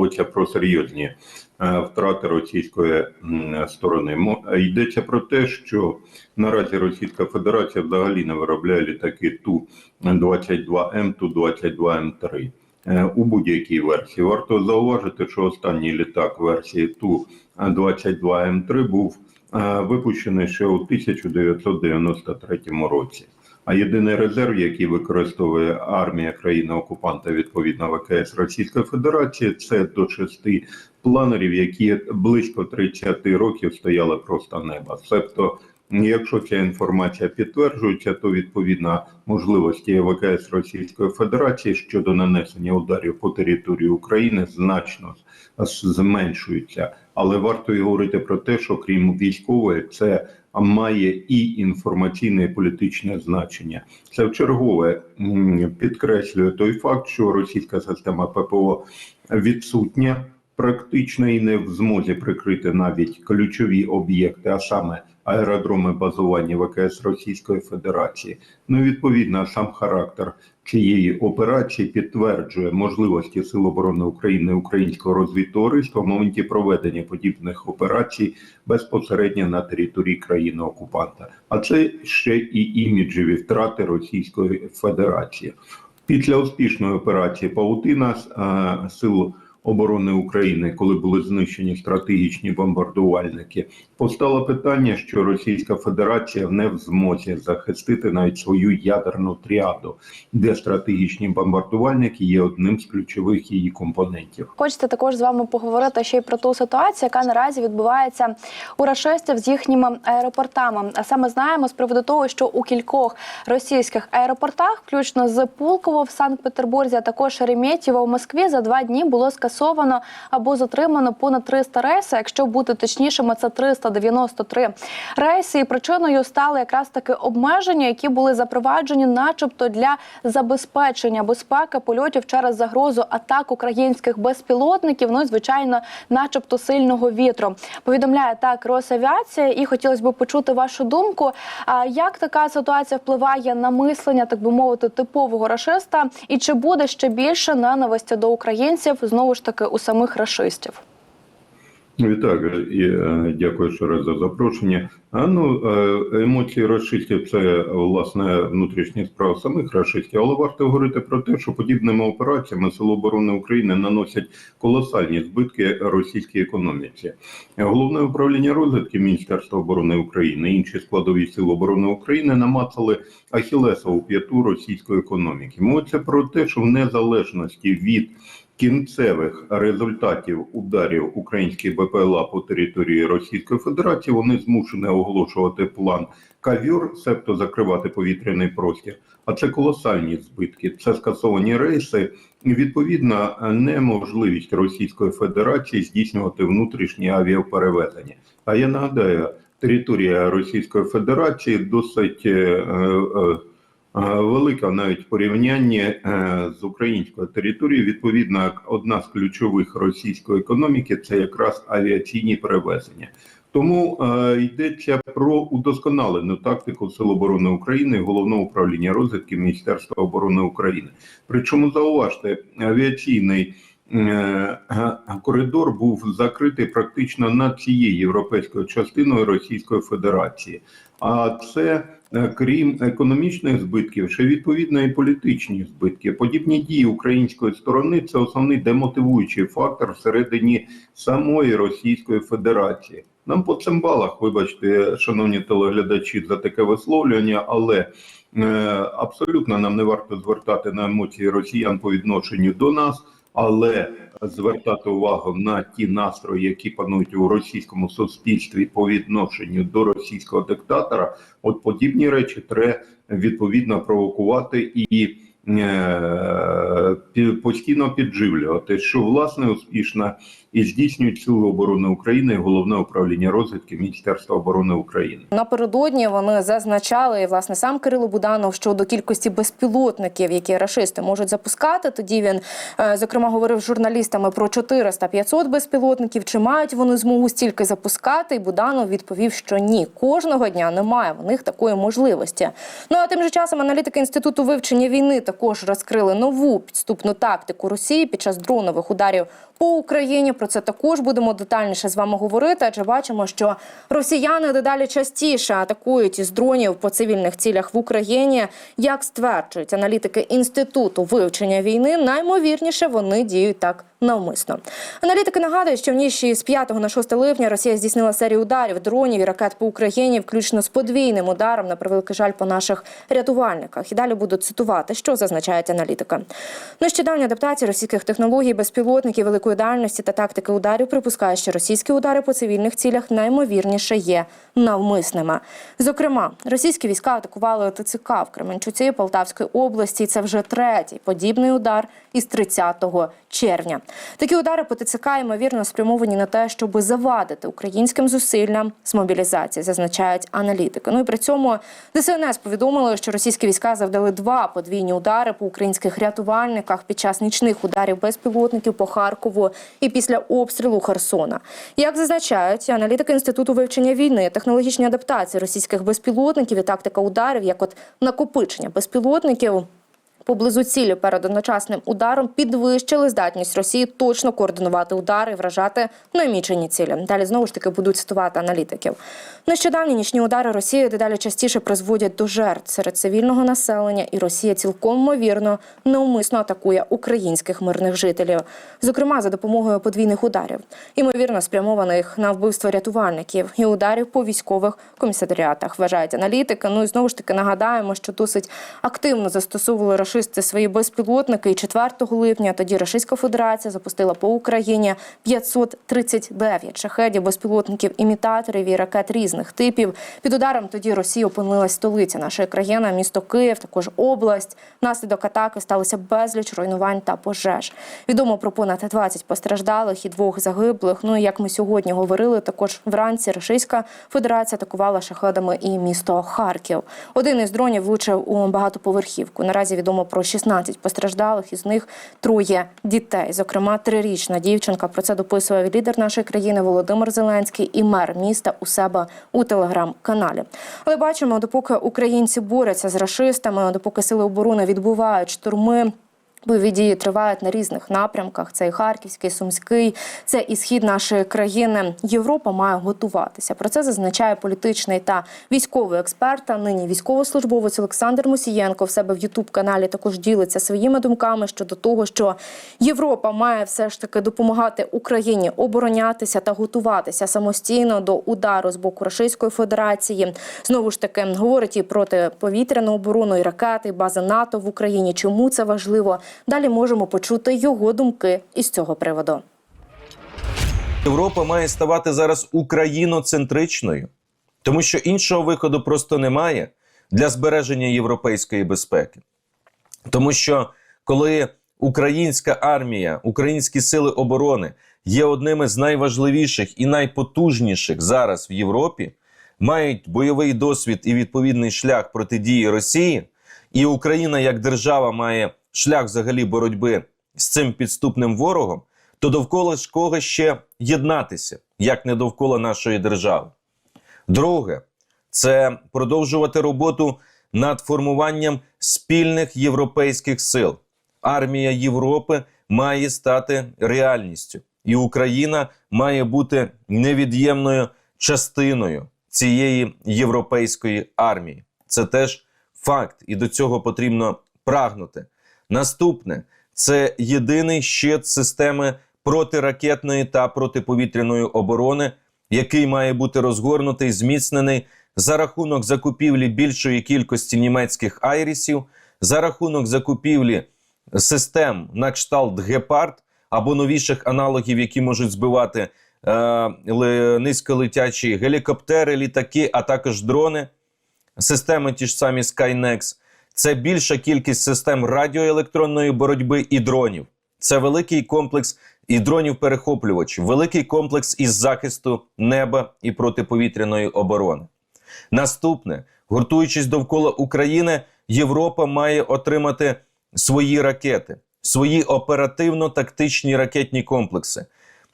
мовиться про серйозні е, втрати російської сторони. Йдеться про те, що наразі Російська Федерація взагалі не виробляє літаки Ту-22М, Ту-22М3 е, у будь-якій версії. Варто зауважити, що останній літак версії Ту-22М3 був е, випущений ще у 1993 році. А єдиний резерв, який використовує армія країни-окупанта відповідно ВКС Російської Федерації, це до шести планерів, які близько 30 років стояли просто неба. Тобто, якщо ця інформація підтверджується, то відповідно можливості ВКС Російської Федерації щодо нанесення ударів по території України значно зменшуються. Але варто і говорити про те, що крім військової, це має і інформаційне і політичне значення. Це вчергове підкреслює той факт, що російська система ППО відсутня практично і не в змозі прикрити навіть ключові об'єкти, а саме аеродроми базування ВКС Російської Федерації. Ну відповідно сам характер цієї операції підтверджує можливості Сил оборони України українського розвідтовариства в моменті проведення подібних операцій безпосередньо на території країни окупанта. А це ще і іміджеві втрати Російської Федерації. Після успішної операції Паутина е, сил оборони України, коли були знищені стратегічні бомбардувальники, постало питання, що Російська Федерація не в змозі захистити навіть свою ядерну тріаду, де стратегічні бомбардувальники є одним з ключових її компонентів. Хочеться також з вами поговорити ще й про ту ситуацію, яка наразі відбувається у рашистів з їхніми аеропортами. А саме знаємо з приводу того, що у кількох російських аеропортах, включно з Пулково в Санкт-Петербурзі, а також Шереметьєво в Москві, за два дні було скасовано або затримано понад 300 рейсів. Якщо бути точнішими, це 393 рейси. І причиною стали якраз таки обмеження, які були запроваджені, начебто для забезпечення безпеки польотів через загрозу атак українських безпілотників. Ну і звичайно, начебто сильного вітру. Повідомляє так Росавіація, і хотілося б почути вашу думку. А як така ситуація впливає на мислення, так би мовити, типового рашиста, і чи буде ще більше ненависті до українців знову ж таки у самих рашистів? Вітаю і е, дякую ще раз за запрошення. А ну е, емоції расистів це власне внутрішні справи самих расистів, але варто говорити про те, що подібними операціями Сили оборони України наносять колосальні збитки російській економіці. Головне управління розвідки Міністерства оборони України, інші складові сил оборони України намацали ахілесову п'яту російської економіки. Мовиться про те, що в незалежності від кінцевих результатів ударів українських БПЛА по території Російської Федерації вони змушені оголошувати план кавюр, себто закривати повітряний простір. А це колосальні збитки. Це скасовані рейси і відповідно неможливість Російської Федерації здійснювати внутрішні авіаперевезення. А я нагадаю, територія Російської Федерації досить. е, е, велика навіть порівняння е, з українською територією. Відповідно, одна з ключових російської економіки це якраз авіаційні перевезення. Тому е, йдеться про удосконалену тактику Сил оборони України головного управління розвідки Міністерства оборони України. Причому зауважте, авіаційний е, коридор був закритий практично над цією європейською частиною Російської Федерації. А це е, крім економічних збитків, ще відповідно і політичні збитки. Подібні дії української сторони це основний демотивуючий фактор всередині самої Російської Федерації. Нам по цимбалах, вибачте, шановні телеглядачі, за таке висловлювання, але е, абсолютно нам не варто звертати на емоції росіян по відношенню до нас, але звертати увагу на ті настрої, які панують у російському суспільстві по відношенню до російського диктатора. От подібні речі треба відповідно провокувати і постійно підживлювати, що власне успішно і здійснюють сили оборони України і головне управління розвідки Міністерства оборони України. Напередодні вони зазначали і власне сам Кирило Буданов щодо кількості безпілотників, які рашисти можуть запускати. Тоді він е, зокрема говорив з журналістами про 400-500 безпілотників. Чи мають вони змогу стільки запускати? І Буданов відповів, що ні, кожного дня немає в них такої можливості. Ну а тим же часом аналітики інституту вивчення війни також розкрили нову підступну тактику Росії під час дронових ударів по Україні. Про це також будемо детальніше з вами говорити. Адже бачимо, що росіяни дедалі частіше атакують із дронів по цивільних цілях в Україні. Як стверджують аналітики інституту вивчення війни, наймовірніше вони діють так навмисно. Аналітики нагадують, що в ніч з 5 на 6 липня Росія здійснила серію ударів дронів і ракет по Україні, включно з подвійним ударом на превеликий жаль по наших рятувальниках. І далі буду цитувати, що зазначають аналітика. Нещодавня адаптація російських технологій, безпілотників великої дальності та тактики ударів припускає, що російські удари по цивільних цілях наймовірніше є навмисними. Зокрема, російські війська атакували ТЦК в Кременчуці Полтавської області. І це вже третій подібний удар із 30 червня. Такі удари по ТЦК ймовірно спрямовані на те, щоб завадити українським зусиллям з мобілізації, зазначають аналітики. Ну і при цьому ДСНС повідомили, що російські війська завдали два подвійні удари по українських рятувальниках під час нічних ударів безпілотників по Харкову і після обстрілу Херсона. Як зазначають аналітики інституту вивчення війни, технологічні адаптації російських безпілотників і тактика ударів, як от накопичення безпілотників. Поблизу цілі перед одночасним ударом підвищили здатність Росії точно координувати удари і вражати намічені цілі. Далі знову ж таки будуть цитувати аналітиків. Нещодавні нічні удари Росії дедалі частіше призводять до жертв серед цивільного населення, і Росія цілком ймовірно неумисно атакує українських мирних жителів, зокрема за допомогою подвійних ударів, ймовірно спрямованих на вбивство рятувальників і ударів по військових комісаріатах. Вважають аналітики. Ну і знову ж таки нагадаємо, що досить активно застосовували рашисти свої безпілотники. І 4 липня тоді Російська Федерація запустила по Україні 539 шахедів, безпілотників, імітаторів і ракет різних типів. Під ударом тоді Росії опинилась столиця нашої країни, місто Київ, також область. Внаслідок атаки сталося безліч руйнувань та пожеж. Відомо про понад 20 постраждалих і двох загиблих. Ну і як ми сьогодні говорили, також вранці Російська Федерація атакувала шахедами і місто Харків. Один із дронів влучив у багатоповерхівку. Наразі відомо про 16 постраждалих, із них троє дітей. Зокрема, трирічна дівчинка. Про це дописує лідер нашої країни Володимир Зеленський і мер міста у себе у телеграм-каналі. Але бачимо, допоки українці борються з рашистами, допоки сили оборони відбувають штурми. Бойові дії тривають на різних напрямках. Це і Харківський, і Сумський, це і схід нашої країни. Європа має готуватися. Про це зазначає політичний та військовий експерт. А нині військовослужбовець Олександр Мусієнко в себе в Ютуб каналі також ділиться своїми думками щодо того, що Європа має все ж таки допомагати Україні оборонятися та готуватися самостійно до удару з боку Російської Федерації. Знову ж таки говорить і протиповітряну оборону, і ракети, і бази НАТО в Україні. Чому це важливо? Далі можемо почути його думки із цього приводу. Європа має ставати зараз україноцентричною, тому що іншого виходу просто немає для збереження європейської безпеки. Тому що коли українська армія, українські сили оборони є одними з найважливіших і найпотужніших зараз в Європі, мають бойовий досвід і відповідний шлях протидії Росії, і Україна як держава має шлях взагалі боротьби з цим підступним ворогом, то довкола ж кого ще єднатися, як не довкола нашої держави. Друге, це продовжувати роботу над формуванням спільних європейських сил. Армія Європи має стати реальністю, і Україна має бути невід'ємною частиною цієї європейської армії. Це теж факт, і до цього потрібно прагнути. Наступне це єдиний щит системи протиракетної та протиповітряної оборони, який має бути розгорнутий, зміцнений за рахунок закупівлі більшої кількості німецьких айрісів, за рахунок закупівлі систем на кшталт Гепард або новіших аналогів, які можуть збивати е, низьколетячі гелікоптери, літаки, а також дрони, системи ті ж самі Skynex. Це більша кількість систем радіоелектронної боротьби і дронів. Це великий комплекс і дронів-перехоплювачів, великий комплекс із захисту неба і протиповітряної оборони. Наступне, гуртуючись довкола України, Європа має отримати свої ракети, свої оперативно-тактичні ракетні комплекси,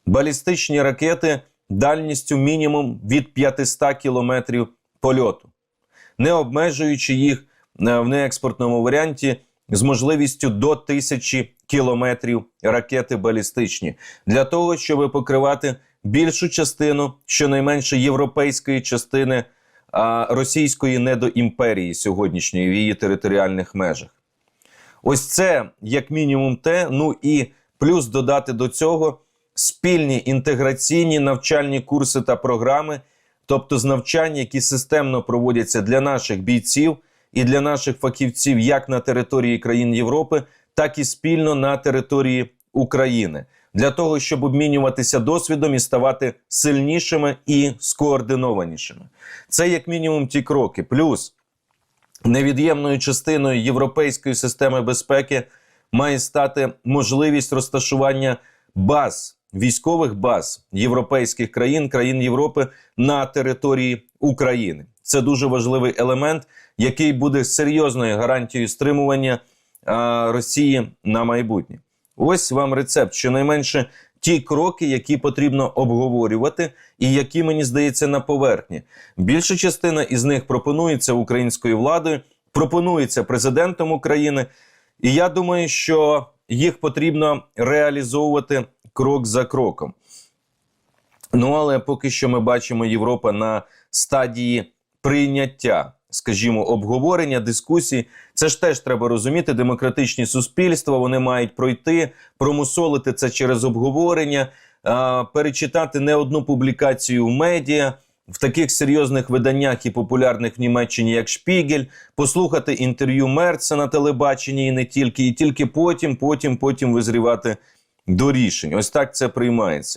балістичні ракети дальністю мінімум від 500 кілометрів польоту, не обмежуючи їх в неекспортному варіанті з можливістю до 1000 кілометрів ракети балістичні для того, щоб покривати більшу частину, щонайменше європейської частини а, російської недоімперії сьогоднішньої в її територіальних межах. Ось це як мінімум те. Ну і плюс додати до цього спільні інтеграційні навчальні курси та програми, тобто з навчання, які системно проводяться для наших бійців і для наших фахівців як на території країн Європи, так і спільно на території України, для того, щоб обмінюватися досвідом і ставати сильнішими і скоординованішими. Це як мінімум ті кроки. Плюс невід'ємною частиною європейської системи безпеки має стати можливість розташування баз, військових баз європейських країн, країн Європи на території України. Це дуже важливий елемент, який буде серйозною гарантією стримування а, Росії на майбутнє. Ось вам рецепт. Щонайменше ті кроки, які потрібно обговорювати, і які мені здається на поверхні. Більша частина із них пропонується українською владою, пропонується президентом України. І я думаю, що їх потрібно реалізовувати крок за кроком. Ну але поки що ми бачимо Європа на стадії прийняття, скажімо, обговорення, дискусії. Це ж теж треба розуміти. Демократичні суспільства вони мають пройти, промусолити це через обговорення, перечитати не одну публікацію в медіа. В таких серйозних виданнях і популярних в Німеччині, як Шпігель, послухати інтерв'ю Мерца на телебаченні і не тільки, і тільки потім, потім, потім визрівати до рішень. Ось так це приймається.